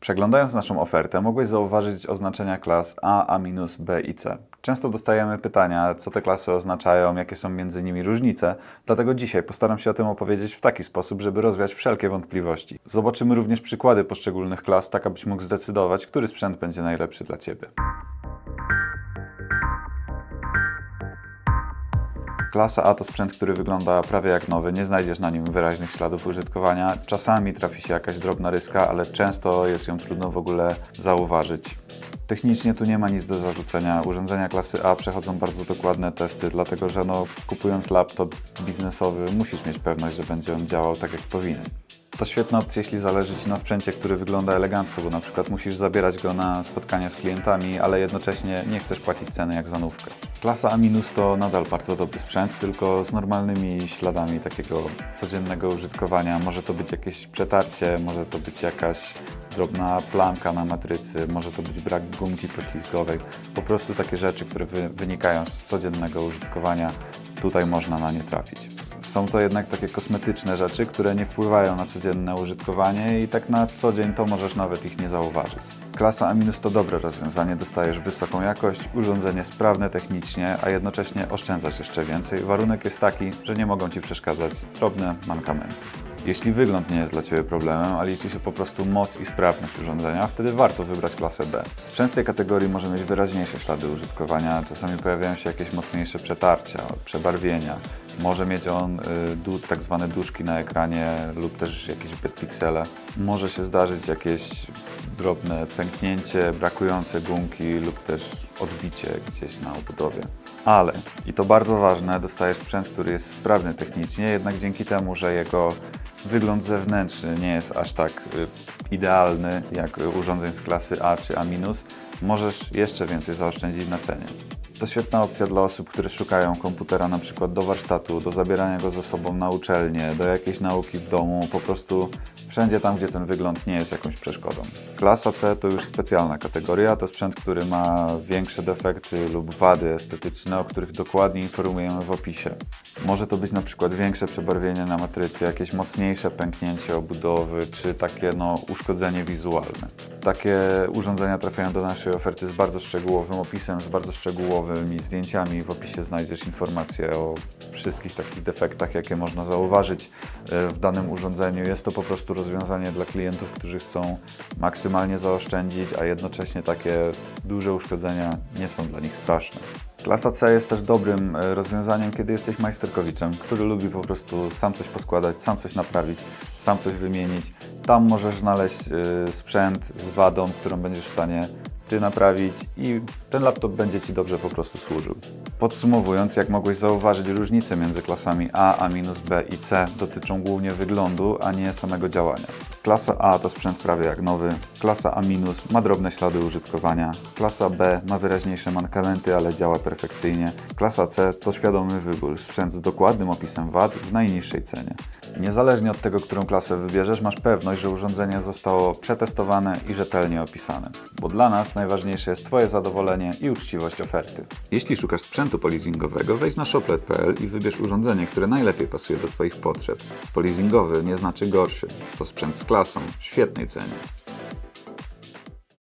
Przeglądając naszą ofertę, mogłeś zauważyć oznaczenia klas A, A-, B i C. Często dostajemy pytania, co te klasy oznaczają, jakie są między nimi różnice, dlatego dzisiaj postaram się o tym opowiedzieć w taki sposób, żeby rozwiać wszelkie wątpliwości. Zobaczymy również przykłady poszczególnych klas, tak abyś mógł zdecydować, który sprzęt będzie najlepszy dla Ciebie. Klasa A to sprzęt, który wygląda prawie jak nowy, nie znajdziesz na nim wyraźnych śladów użytkowania. Czasami trafi się jakaś drobna ryska, ale często jest ją trudno w ogóle zauważyć. Technicznie tu nie ma nic do zarzucenia. Urządzenia klasy A przechodzą bardzo dokładne testy, dlatego że no, kupując laptop biznesowy musisz mieć pewność, że będzie on działał tak jak powinien. To świetna opcja, jeśli zależy Ci na sprzęcie, który wygląda elegancko, bo na przykład musisz zabierać go na spotkania z klientami, ale jednocześnie nie chcesz płacić ceny jak za nówkę. Klasa A- to nadal bardzo dobry sprzęt, tylko z normalnymi śladami takiego codziennego użytkowania. Może to być jakieś przetarcie, może to być jakaś drobna plamka na matrycy, może to być brak gumki poślizgowej. Po prostu takie rzeczy, które wy, wynikają z codziennego użytkowania, tutaj można na nie trafić. Są to jednak takie kosmetyczne rzeczy, które nie wpływają na codzienne użytkowanie i tak na co dzień to możesz nawet ich nie zauważyć. Klasa A- to dobre rozwiązanie, dostajesz wysoką jakość, urządzenie sprawne technicznie, a jednocześnie oszczędzasz jeszcze więcej. Warunek jest taki, że nie mogą Ci przeszkadzać drobne mankamenty. Jeśli wygląd nie jest dla Ciebie problemem, a liczy się po prostu moc i sprawność urządzenia, wtedy warto wybrać klasę B. Sprzęt tej kategorii może mieć wyraźniejsze ślady użytkowania, czasami pojawiają się jakieś mocniejsze przetarcia, przebarwienia. Może mieć on y, du, tak zwane duszki na ekranie lub też jakieś bedpiksele. Może się zdarzyć jakieś drobne pęknięcie, brakujące gumki lub też odbicie gdzieś na obudowie. Ale, i to bardzo ważne, dostajesz sprzęt, który jest sprawny technicznie, jednak dzięki temu, że jego wygląd zewnętrzny nie jest aż tak y, idealny jak urządzeń z klasy A czy A-, możesz jeszcze więcej zaoszczędzić na cenie. To świetna opcja dla osób, które szukają komputera na przykład do warsztatu, do zabierania go ze sobą na uczelnię, do jakiejś nauki w domu, po prostu wszędzie tam, gdzie ten wygląd nie jest jakąś przeszkodą. Klasa C to już specjalna kategoria, to sprzęt, który ma większe defekty lub wady estetyczne, o których dokładnie informujemy w opisie. Może to być na przykład większe przebarwienie na matrycy, jakieś mocniejsze pęknięcie obudowy, czy takie no, uszkodzenie wizualne. Takie urządzenia trafiają do naszej oferty z bardzo szczegółowym opisem, z bardzo szczegółowymi zdjęciami. W opisie znajdziesz informacje o wszystkich takich defektach, jakie można zauważyć e, w danym urządzeniu. Jest to po prostu rozwiązanie dla klientów, którzy chcą maksymalnie zaoszczędzić, a jednocześnie takie duże uszkodzenia nie są dla nich straszne. Klasa C jest też dobrym e, rozwiązaniem, kiedy jesteś majsterkowiczem, który lubi po prostu sam coś poskładać, sam coś naprawić, sam coś wymienić. Tam możesz znaleźć e, sprzęt z wadą, którą będziesz w stanie Ty naprawić i ten laptop będzie Ci dobrze po prostu służył. Podsumowując, jak mogłeś zauważyć, różnice między klasami A, A-, B i C dotyczą głównie wyglądu, a nie samego działania. Klasa A to sprzęt prawie jak nowy, klasa A- ma drobne ślady użytkowania, klasa B ma wyraźniejsze mankamenty, ale działa perfekcyjnie, klasa C to świadomy wybór, sprzęt z dokładnym opisem wad w najniższej cenie. Niezależnie od tego, którą klasę wybierzesz, masz pewność, że urządzenie zostało przetestowane i rzetelnie opisane, bo dla nas najważniejsze jest Twoje zadowolenie i uczciwość oferty. Jeśli szukasz sprzętu polizingowego, wejdź na shoplet.pl i wybierz urządzenie, które najlepiej pasuje do Twoich potrzeb. Polizingowy nie znaczy gorszy. To sprzęt z klasą, w świetnej cenie.